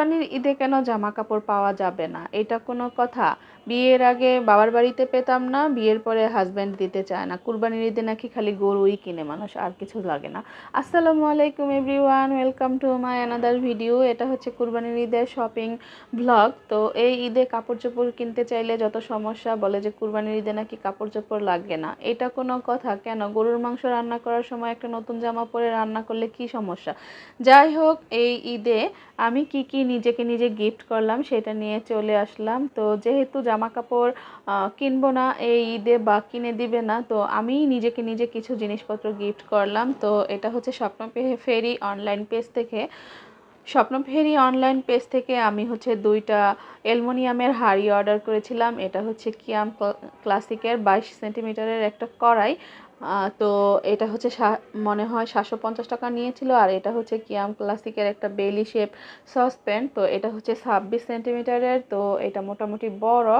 কুরবানির ঈদে কেন জামা কাপড় পাওয়া যাবে না? এটা কোনো কথা? বিয়ের আগে বাবার বাড়িতে পেতাম না, বিয়ের পরে হাজব্যান্ড দিতে চায় না। কুরবানির ঈদে নাকি খালি গরুই কিনে মানুষ, আর কিছু লাগে না। আসসালামু আলাইকুম everyone welcome to my another video এটা হচ্ছে কুরবানির ঈদের শপিং ব্লগ তো এই ঈদে কাপড় চোপড় কিনতে চাইলে যত সমস্যা, বলে যে কুরবানির ঈদে নাকি কাপড় চোপড় লাগে না। এটা কোনো কথা? কেন? গরুর মাংস রান্না করার সময় একটা নতুন জামা পরে রান্না করলে কি সমস্যা? যাই হোক, এই ঈদে আমি কি কি নিজেকে নিজে গিফট করলাম, সেটা নিয়ে চলে আসলাম। তো যেহেতু জামা কাপড় কিনবো না এই ঈদে বা কিনে দিবে না, তো আমি নিজেকে নিজে কিছু জিনিসপত্র গিফট করলাম। তো এটা হচ্ছে স্বপ্ন ফেরি অনলাইন পেজ থেকে। স্বপ্ন ফেরি অনলাইন পেজ থেকে আমি হচ্ছে দুইটা অ্যালমোনিয়ামের হাড়ি অর্ডার করেছিলাম। এটা হচ্ছে কিয়াম ক্লাসিকের বাইশ সেন্টিমিটারের একটা কড়াই। তো এটা হচ্ছে মনে হয় সাতশো পঞ্চাশ টাকা নিয়েছিল আর এটা হচ্ছে কিয়াম ক্লাসিকের একটা বেলি শেপ সসপ্যান। তো এটা হচ্ছে ছাব্বিশ সেন্টিমিটারের, তো এটা মোটামুটি বড়।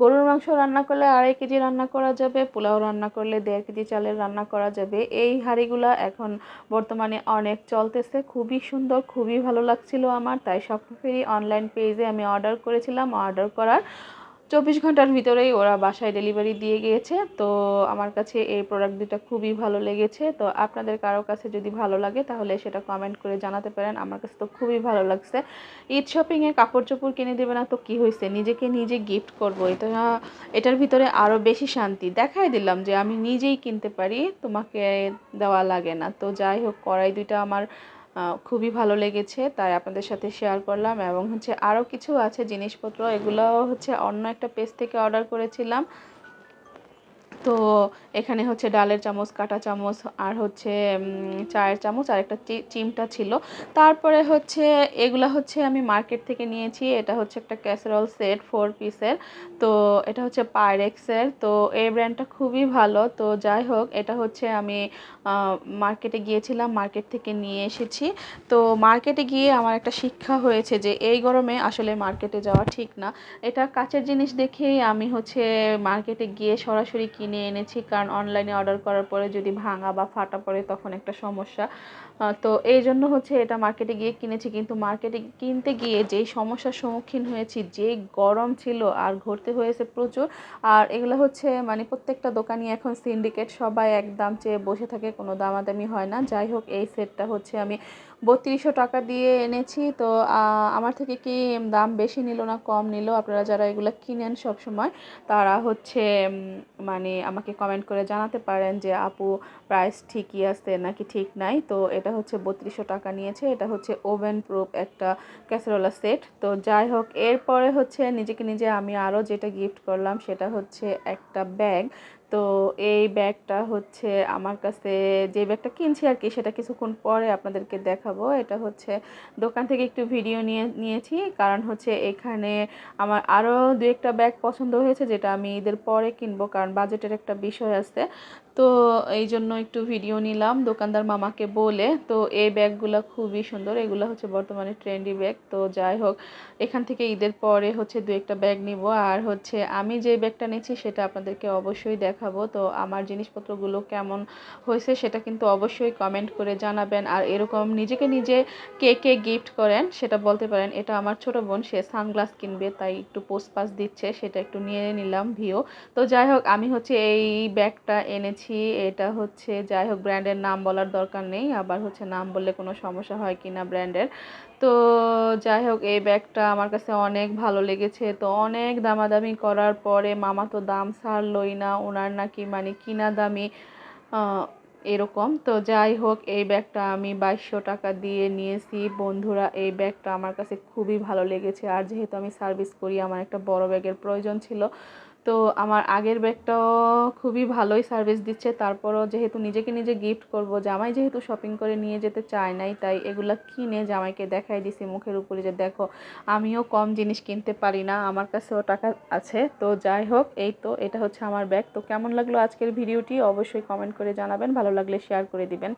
গরুর মাংস রান্না করলে আড়াই কেজি রান্না করা যাবে, পোলাও রান্না করলে দেড় কেজি চালের রান্না করা যাবে। এই হাঁড়িগুলো এখন বর্তমানে অনেক চলতেছে। খুবই সুন্দর, খুবই ভালো লাগছিল আমার, তাই স্বপ্নফেরি অনলাইন পেজে আমি অর্ডার করেছিলাম অর্ডার করার। চব্বিশ ঘণ্টার ভিতরেই ওরা বাসায় ডেলিভারি দিয়ে গিয়েছে। তো আমার কাছে এই প্রোডাক্ট দুটা খুবই ভালো লেগেছে। তো আপনাদের কারও কাছে যদি ভালো লাগে তাহলে সেটা কমেন্ট করে জানাতে পারেন। আমার কাছে তো খুবই ভালো লাগছে। ঈদ শপিংয়ে কাপড় চোপড় কিনে দেবে না তো কি হয়েছে নিজেকে নিজে গিফট করব। এটা, এটার ভিতরে আরও বেশি শান্তি। দেখাই দিলাম যে আমি নিজেই কিনতে পারি, তোমাকে দেওয়া লাগে না। তো যাই হোক, কড়াই দুইটা আমার খুবই ভালো লেগেছে, তাই আপনাদের সাথে শেয়ার করলাম এবং হচ্ছে আরও কিছু আছে জিনিসপত্র, এগুলো হচ্ছে অন্য একটা পেজ থেকে অর্ডার করেছিলাম। তো এখানে হচ্ছে ডালের চামচ, কাটা চামচ আর হচ্ছে চায়ের চামচ আর একটা চিমটা ছিল। তারপরে হচ্ছে এগুলা হচ্ছে আমি মার্কেট থেকে নিয়েছি। এটা হচ্ছে একটা ক্যাসেরল সেট ফোর পিসের তো এটা হচ্ছে পাইরেক্সের। তো এই ব্র্যান্ডটা খুবই ভালো। তো যাই হোক, এটা হচ্ছে আমি মার্কেটে গিয়েছিলাম, মার্কেট থেকে নিয়ে এসেছি। তো মার্কেটে গিয়ে আমার একটা শিক্ষা হয়েছে যে এই গরমে আসলে মার্কেটে যাওয়া ঠিক না। এটা কাচের জিনিস দেখেই আমি হচ্ছে মার্কেটে গিয়ে সরাসরি কিনে এনেছি, কারণ অনলাইনে অর্ডার করার পরে যদি ভাঙা বা ফাটা পড়ে তখন একটা সমস্যা। তো এই জন্য হচ্ছে এটা মার্কেটে গিয়ে কিনেছি। কিন্তু মার্কেটে কিনতে গিয়ে যেই সমস্যার সম্মুখীন হয়েছি যে গরম ছিল আর ঘুরতে হয়েছে প্রচুর, আর এগুলো হচ্ছে মানে প্রত্যেকটা দোকানই এখন সিন্ডিকেট সবাই এক দাম চেয়ে বসে থাকে, কোনো দামাদামি হয় না। যাই হোক, এই সেটটা হচ্ছে আমি বত্রিশশো টাকা দিয়ে এনেছি। তো আমার থেকে কি দাম বেশি নিল না কম নিল? আপনারা যারা এগুলো কিনেন সব সময় তারা হচ্ছে মানে আমাকে কমেন্ট করে জানাতে পারেন যে, আপু প্রাইস ঠিকই আছে নাকি ঠিক নাই? তো, এটা হচ্ছে বত্রিশশো টাকা নিয়েছে। এটা হচ্ছে ওভেন প্রুফ একটা ক্যাসেরোলা সেট তো, যাই হোক, এরপরে হচ্ছে নিজেকে নিজে আমি আরও যেটা গিফট করলাম, সেটা হচ্ছে একটা ব্যাগ তো এই ব্যাগটা হচ্ছে আমার কাছে, যে ব্যাগটা কিনছি আর কি, সেটা কিছুক্ষণ পরে আপনাদেরকে দেখাবো। এটা হচ্ছে দোকান থেকে একটু ভিডিও নিয়ে, নিয়েছি। কারণ হচ্ছে এখানে আমার আরও দু একটা ব্যাগ পছন্দ হয়েছে, যেটা আমি ঈদের পরে কিনবো, কারণ বাজেটের একটা বিষয় আছে। তো এই জন্য একটু ভিডিও নিলাম। দোকানদার মামাকে বলে, তো এই ব্যাগগুলো খুবই সুন্দর। এগুলো হচ্ছে বর্তমানে ট্রেন্ডি ব্যাগ। তো যাই হোক, এখান থেকে ঈদের পরে হচ্ছে দু একটা ব্যাগ নিব। আর হচ্ছে আমি যে ব্যাগটা নিচ্ছি সেটা আপনাদেরকে অবশ্যই দেখাবো। তো আমার জিনিসপত্রগুলো কেমন হয়েছে সেটা কিন্তু অবশ্যই কমেন্ট করে জানাবেন। আর এরকম নিজেকে নিজে কে কে গিফট করেন সেটা বলতে পারেন। এটা আমার ছোট বোন, সে সানগ্লাস কিনবে, তাই একটু পোস্ট পাস দিচ্ছে, সেটা একটু নিয়ে নিলাম ভিও। তো যাই হোক, আমি হচ্ছে এই ব্যাগটা এনেছি। এটা হচ্ছে, যাই হোক ব্র্যান্ডের নাম বলার দরকার নেই। আবার হচ্ছে নাম বললে কোনো সমস্যা হয় কি না ব্র্যান্ডের তো যাই হোক, এই ব্যাগটা আমার কাছে অনেক ভালো লেগেছে। তো অনেক দামাদামি করার পরে মামা তো দাম ছাড়লই না, ওনার নাকি মানে কিনা দামে এরকম। তো যাই হোক, এই ব্যাগটা আমি বাইশশো টাকা দিয়ে নিয়েছি। বন্ধুরা, এই ব্যাগটা আমার কাছে খুবই ভালো লেগেছে। আর যেহেতু আমি সার্ভিস করি, আমার একটা বড় ব্যাগের প্রয়োজন ছিল। তো আমার আগের ব্যাগটাও খুবই ভালোই সার্ভিস দিচ্ছে। তারপরও যেহেতু নিজেকে নিজে গিফট করব, জামাই যেহেতু শপিং করে নিয়ে যেতে চায় নাই, তাই এগুলো কিনে জামাইকে দেখাই দিছি মুখের উপরে যে দেখো, আমিও কম জিনিস কিনতে পারি না, আমার কাছেও টাকা আছে। তো যাই হোক, এই তো, এটা হচ্ছে আমার ব্যাগ। তো কেমন লাগল আজকের ভিডিওটি? অবশ্যই কমেন্ট করে জানাবেন, ভালো লাগলে শেয়ার করে দিবেন।